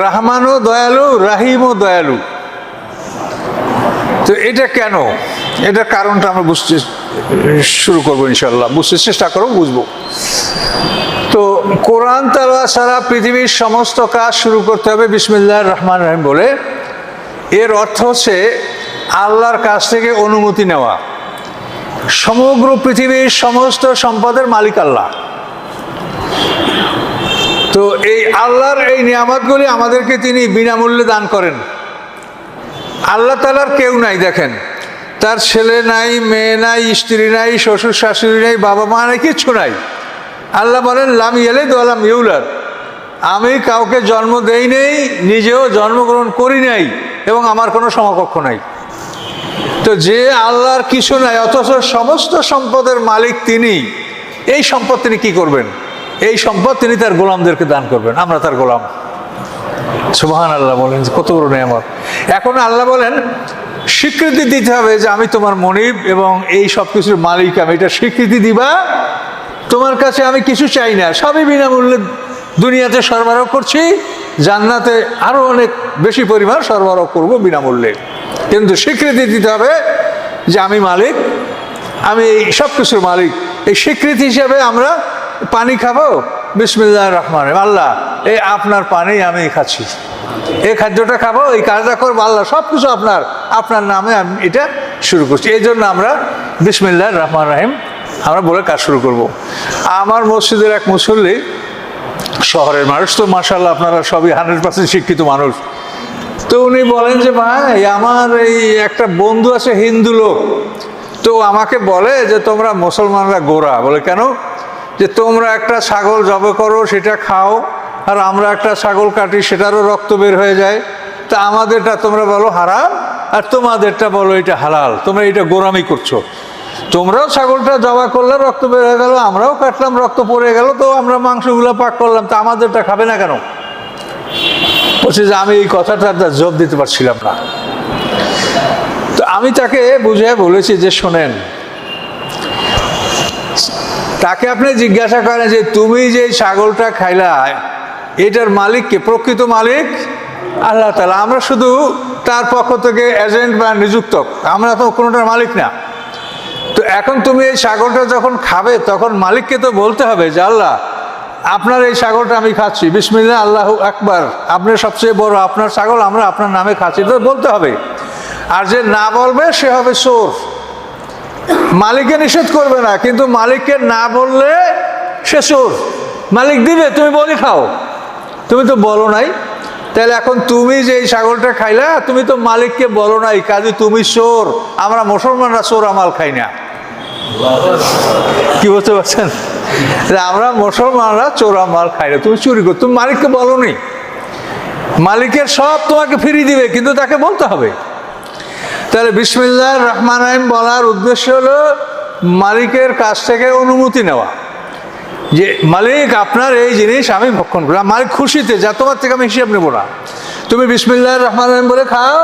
রাহমানও দয়ালু, রাহিমও দয়ালু। তো এটা কেন? এটার কারণটা আমরা বুঝতে শুরু করব ইনশাল্লাহ বুঝতে চেষ্টা করব বুঝব। তো কোরআন তালা সারা পৃথিবীর সমস্ত কাজ শুরু করতে হবে বিসমিল্লাহ রহমান রহিম বলে। এর অর্থ হচ্ছে আল্লাহর কাছ থেকে অনুমতি নেওয়া। সমগ্র পৃথিবীর সমস্ত সম্পদের মালিক আল্লাহ। তো এই আল্লাহর এই নিয়ামতগুলি আমাদেরকে তিনি বিনামূল্যে দান করেন। আল্লাহ তালার কেউ নাই, দেখেন। তার ছেলে নাই, মেয়ে নাই, স্ত্রী নাই, শ্বশুর শাশুড়ি নাই, বাবা মা নাই, কিচ্ছু নাই। আল্লাহ বলেন, লাম ইয়েলে তো আলাম ইউলার আমি কাউকে জন্ম দেই নেই, নিজেও জন্মগ্রহণ করি নাই এবং আমার কোনো সমকক্ষ নাই। তো যে আল্লাহর কিছু নাই, অথচ সমস্ত সম্পদের মালিক তিনি, এই সম্পদ তিনি কী করবেন? এই সম্পদ তিনি তার গোলামদেরকে দান করবেন, আমরা তার গোলাম। সুবহান আল্লাহ বলেন, কত বড় নিয়ামত। এখন আল্লাহ বলেন, স্বীকৃতি দিতে হবে যে আমি তোমার মনিব এবং এই সব কিছুর মালিক, আমি এটা স্বীকৃতি দিবা। তোমার কাছে আমি কিছু চাই না, সবই বিনামূল্যে দুনিয়াতে সরবরাহ করছি, জান্নাতে আরও অনেক বেশি পরিমাণ সরবরাহ করব বিনামূল্যে। কিন্তু স্বীকৃতি দিতে হবে যে আমি মালিক, আমি এই সব কিছুর মালিক। এই স্বীকৃতি হিসাবে আমরা পানি খাব? বিসমিল্লাহ রহমান রহিম। আল্লাহ, এই আপনার পানি আমি খাচ্ছি। এই খাদ্যটা খাব, এই কাজটা করব, আল্লাহ সব কিছু আপনার আপনার নামে আমি এটা শুরু করছি। এই জন্য আমরা বিসমিল্লাহ রহমান রাহিম, আমরা বলে কাজ শুরু করব। আমার মসজিদের এক মুসল্লি, শহরের মানুষ তো মার্শাল্লাহ আপনারা সবই হান্ড্রেড পার্সেন্ট শিক্ষিত মানুষ। তো উনি বলেন যে, ভাই, আমার এই একটা বন্ধু আছে, হিন্দু লোক। তো আমাকে বলে যে, তোমরা মুসলমানরা গোড়া। বলে, কেন? যে তোমরা একটা ছাগল জবে করো, সেটা খাও, আর আমরা একটা ছাগল কাটি, সেটারও রক্ত বের হয়ে যায়। তা আমাদেরটা তোমরা বলো হারাম, আর তোমাদেরটা বলো এটা হালাল। তোমরা এটা গোরামি করছ। তোমরাও ছাগলটা জবা করলে রক্ত বের হয়ে গেল, আমরাও কাটলাম, রক্ত পড়ে গেল, তো আমরা মাংসগুলো পাক করলাম, তা আমাদেরটা খাবে না কেন? বলছে যে আমি এই কথাটা জব দিতে পারছিলাম না। তো আমি তাকে বুঝে বলেছি যে শোনেন তাকে আপনি জিজ্ঞাসা করেন যে, তুমি যে ছাগলটা খাইলা, এটার মালিককে প্রকৃত মালিক আল্লাহ তালা আমরা শুধু তার পক্ষ থেকে এজেন্ট বা নিযুক্ত। আমরা তো কোনোটার মালিক না। তো এখন তুমি এই ছাগলটা যখন খাবে, তখন মালিককে তো বলতে হবে যে, আল্লাহ, আপনার এই ছাগলটা আমি খাচ্ছি। বিসমিল্লা আল্লাহ আকবার। আপনার সবচেয়ে বড়, আপনার ছাগল আমরা আপনার নামে খাচ্ছি। তো বলতে হবে। আর যে না বলবে, সে হবে চোর। মালিককে নিষেধ করবে না, কিন্তু মালিককে না বললে সে চোর। মালিক দিবে, তুমি বলি খাও। তুমি তো বলো নাই। তাহলে এখন তুমি যে এই ছাগলটা খাইলা, তুমি তো মালিককে বলো নাই, কাজে তুমি চোর। আমরা মুসলমানরা চোর, আমাল খাই না। কি বুঝতে পারছেন? আমরা মুসলমানরা চোরা মাল খাই না। তুমি চুরি কর, তুমি মালিককে বলো নি। মালিকের সব তোমাকে ফিরিয়ে দিবে, কিন্তু তাকে বলতে হবে। তাহলে বিসমিল্লাহ রহমান রহিম বলার উদ্দেশ্য হলো মালিকের কাছ থেকে অনুমতি নেওয়া। যে মালিক, আপনার এই জিনিস আমি ভক্ষণ করি মালিক খুশিতে, যা তোমার থেকে আমি হিসেব নেব না। তুমি বিসমিল্লাহ রহমান রহিম বলে খাও।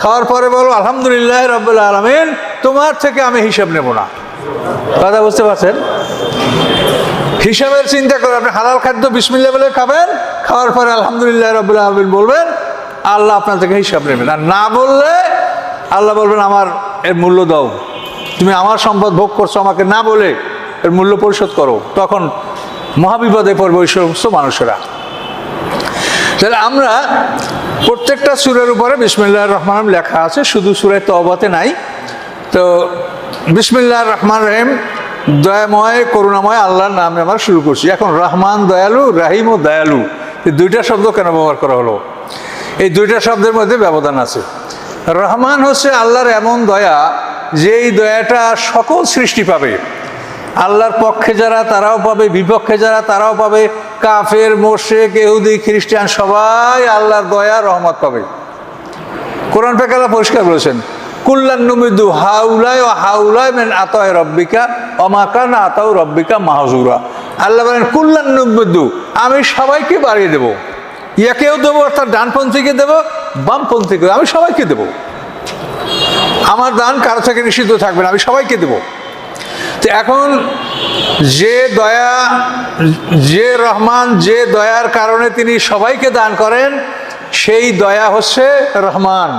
খাওয়ার পরে বলো, আলহামদুলিল্লাহ রব্বুল আলমিন, তোমার থেকে আমি হিসাব নেব না। কথা বুঝতে পারছেন? হিসাবের চিন্তা করে আপনি হালাল খাদ্য বিসমিল্লা বলে খাবেন, খাওয়ার পরে আলহামদুলিল্লাহ রব্বুল আলমিন বলবেন, আল্লাহ আপনার থেকে হিসাব নেবেন আর না বললে আল্লাহ বলবেন, আমার এর মূল্য দাও। তুমি আমার সম্পদ ভোগ করছ, আমাকে না বলে এর মূল্য পরিশোধ করো। তখন মহাবিপদে পড়বে ওই সমস্ত মানুষেরা। তাহলে আমরা প্রত্যেকটা সুরের উপরে বিসমিল্লাহ রহমান লেখা আছে, শুধু সুরে তবাতে নাই। তো বিসমিল্লাহ রহমান রহিম, দয়াময়, করুণাময়, আল্লাহর নামে আমরা শুরু করছি। এখন রহমান দয়ালু, রাহিম ও দয়ালু, এই দুইটা শব্দ কেন ব্যবহার করা হলো? এই দুইটা শব্দের মধ্যে ব্যবধান আছে। রহমান হচ্ছে আল্লাহর এমন দয়া যে এই দয়াটা সকল সৃষ্টি পাবে। আল্লাহর পক্ষে যারা, তারাও পাবে, বিপক্ষে যারা, তারাও পাবে। কাফের, মোশেক এহুদি খ্রিস্টান, সবাই আল্লাহর দয়া রহমত পাবে। কোরআন পেকালা পরিষ্কার বলেছেন, কুল্লান নুমিদু হাউলায় ও হাউলায় মেন আতয় রব্বিকা অমাকান আতাও রব্বিকা মাহজুরা আল্লাহ বলেন, কুল্লান নুমিদু, আমি সবাইকে বাড়িয়ে দেবো। ইয়াকেও দেবো, অর্থাৎ ডানপন্থীকে দেবো, বামপন্থীকে আমি সবাইকে দেবো। আমার দান কারও থেকে নিষিদ্ধ থাকবে না, আমি সবাইকে দেবো। তো এখন যে দয়া, যে রহমান, যে দয়ার কারণে তিনি সবাইকে দান করেন, সেই দয়া হচ্ছে রহমান।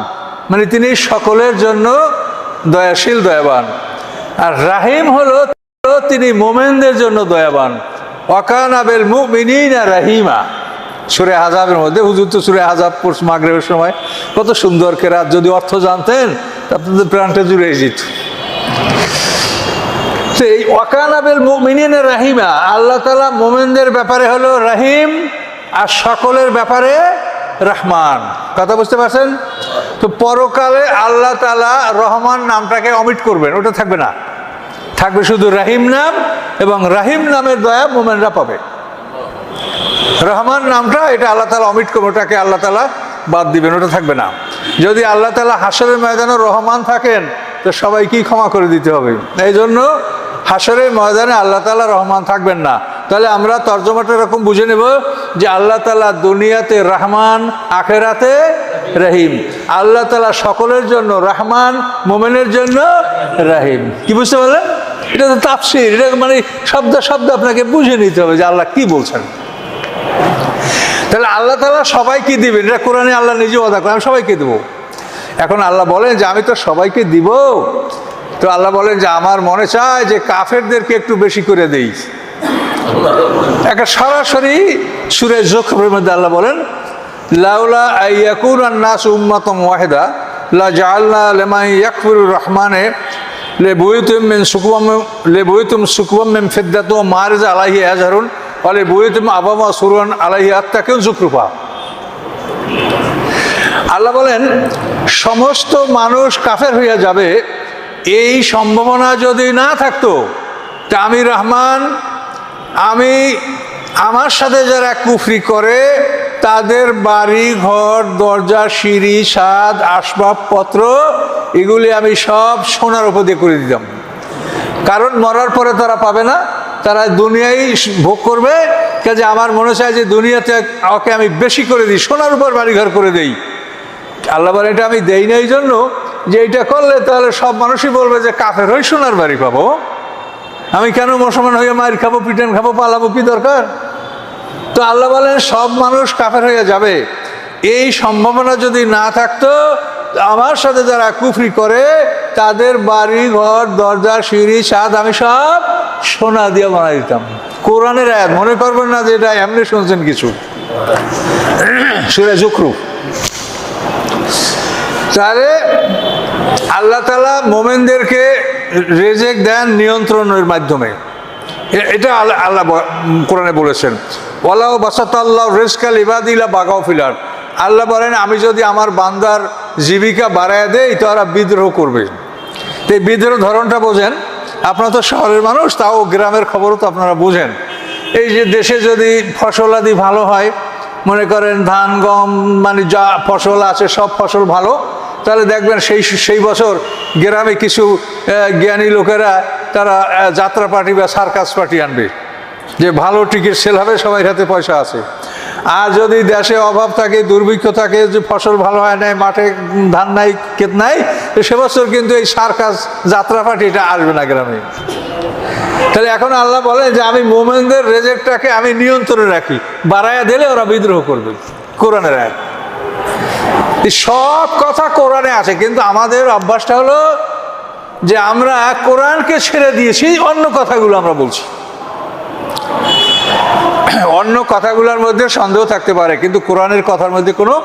মানে তিনি সকলের জন্য দয়াশীল, দয়াবান। আর রাহিম হলো তিনি মোমেনদের জন্য দয়াবান। ওয়াকান আবেল মুমিনিনা রাহিমা। সুরে হাজাবের মধ্যে। হুজুর তো সুরে হাজাব পড়ছে মাগরেবের সময়। কত সুন্দর কেরাত যদি অর্থ জানতেন আপনাদের প্রাণটা জুড়ে যেত। তো এই ওয়াকানাবেল মুমিনিনের রাহিমা, আল্লাহ তালা মোমেনদের ব্যাপারে হলো রাহিম আর সকলের ব্যাপারে রহমান। কথা বুঝতে পারছেন? তো পরকালে আল্লাহ তালা রহমান নামটাকে অমিট করবেন, ওটা থাকবে না। থাকবে শুধু রাহিম নাম এবং রাহিম নামের দয়া মোমেনরা পাবে। রহমান নামটা, এটা আল্লাহ তালা অমিট করবে, ওটাকে আল্লাহ তালা বাদ দিবেন, ওটা থাকবে না। যদি আল্লাহ তালা হাসরের ময়দানে রহমান থাকেন, তো সবাইকেই ক্ষমা করে দিতে হবে। এই জন্য হাসরের ময়দানে আল্লাহ তালা রহমান থাকবেন না। তাহলে আমরা তর্জমাটা এরকম বুঝে নেব যে আল্লাহ তালা দুনিয়াতে রহমান, আখেরাতে রহিম। আল্লাহ তালা সকলের জন্য রহমান, মোমেনের জন্য রাহিম। কি বুঝতে পারলেন? এটা তো তাফসির, এটা মানে শব্দ শব্দ আপনাকে বুঝে নিতে হবে যে আল্লাহ কি বলছেন। তাহলে আল্লাহ তালা সবাইকে দিবেন। এটা কোরআনে আল্লাহ নিজে অদা করেন, আমি সবাইকে দেবো। এখন আল্লাহ বলেন যে, আমি তো সবাইকে দিব। তো আল্লাহ বলেন যে, আমার মনে চায় যে, কাফেরদেরকে একটু বেশি করে দেই। একটা সরাসরি সুরে জোখরের মধ্যে আল্লাহ বলেন, লাউলা নাস উম্মাতম ওয়াহেদা, লা ইয়াকফিরুর রহমানে মিন মিন আজহারুন। ওয়া লে বুয়ুতুম আবামা সুরুন আলাইহি আত্তাকুন জুকরুফা আল্লাহ বলেন, সমস্ত মানুষ কাফের হইয়া যাবে, এই সম্ভাবনা যদি না থাকতো, তা আমি রহমান, আমি আমার সাথে যারা কুফরি করে, তাদের বাড়ি, ঘর, দরজা, সিঁড়ি স্বাদ আসবাবপত্র, এগুলি আমি সব সোনার উপর দিয়ে করে দিতাম। কারণ মরার পরে তারা পাবে না। তারা দুনিয়ায় ভোগ করবে, কাজে আমার মনে চায় যে দুনিয়াতে ওকে আমি বেশি করে দিই, সোনার উপর বাড়িঘর করে দেই। আল্লাহ বলে এটা আমি দেই না এই জন্য যে এটা করলে তাহলে সব মানুষই বলবে যে কাফের হয়ে সোনার বাড়ি পাবো। আমি কেন মুসলমান হয়ে মায়ের খাব পিটেন খাব, পালাবো, কি দরকার? তো আল্লাহ বলেন, সব মানুষ কাফের হয়ে যাবে। এই সম্ভাবনা যদি না থাকতো, আমার সাথে যারা কুফরি করে, তাদের বাড়ি ঘর দরজা, সিঁড়ি, ছাদ, আমি সব সোনা দিয়ে বানাই দিতাম। কোরআনের আয়াত, মনে করবেন না যে এটা এমনি শুনছেন কিছু। সুরে জুকরু তাহলে আল্লাহ তালা মোমেনদেরকে রেজেক দেন নিয়ন্ত্রণের মাধ্যমে। এটা আল্লাহ আল্লাহ কোরআনে বলেছেন। ওলাও বাসাত আল্লাহ রেজকাল ইবাদিলা বাগাও ফিলার আল্লাহ বলেন, আমি যদি আমার বান্দার জীবিকা বাড়ায় দেই, তো বিদ্রোহ করবে। তো এই বিদ্রোহ ধরনটা বোঝেন। আপনারা তো শহরের মানুষ, তাও গ্রামের খবরও তো আপনারা বুঝেন। এই যে দেশে যদি ফসলাদি ভালো হয়, মনে করেন ধান, গম মানে যা ফসল আছে, সব ফসল ভালো, তাহলে দেখবেন সেই সেই বছর গ্রামে কিছু জ্ঞানী লোকেরা তারা যাত্রা পার্টি বা সার্কাস পার্টি আনবে। যে ভালো টিকিট সেল হবে, সবাই হাতে পয়সা আছে। আর যদি দেশে অভাব থাকে, দুর্ভিক্ষ থাকে যে ফসল ভালো হয় নাই, মাঠে ধান নাই, ক্ষেত নাই সে বছর কিন্তু এই সার্কাস যাত্রা পার্টি এটা আসবে না গ্রামে। তাহলে এখন আল্লাহ বলে যে আমি মোমেনদের রেজেক্টটাকে আমি নিয়ন্ত্রণে রাখি, বাড়াইয়া দিলে ওরা বিদ্রোহ করবে, কোরআনের এক সব কথা কোরআনে আছে, কিন্তু আমাদের অভ্যাসটা হলো যে আমরা কোরআনকে ছেড়ে দিয়েছি, অন্য কথাগুলো আমরা বলছি। অন্য কথাগুলোর মধ্যে সন্দেহ থাকতে পারে কিন্তু কোরআনের কথার মধ্যে কোনো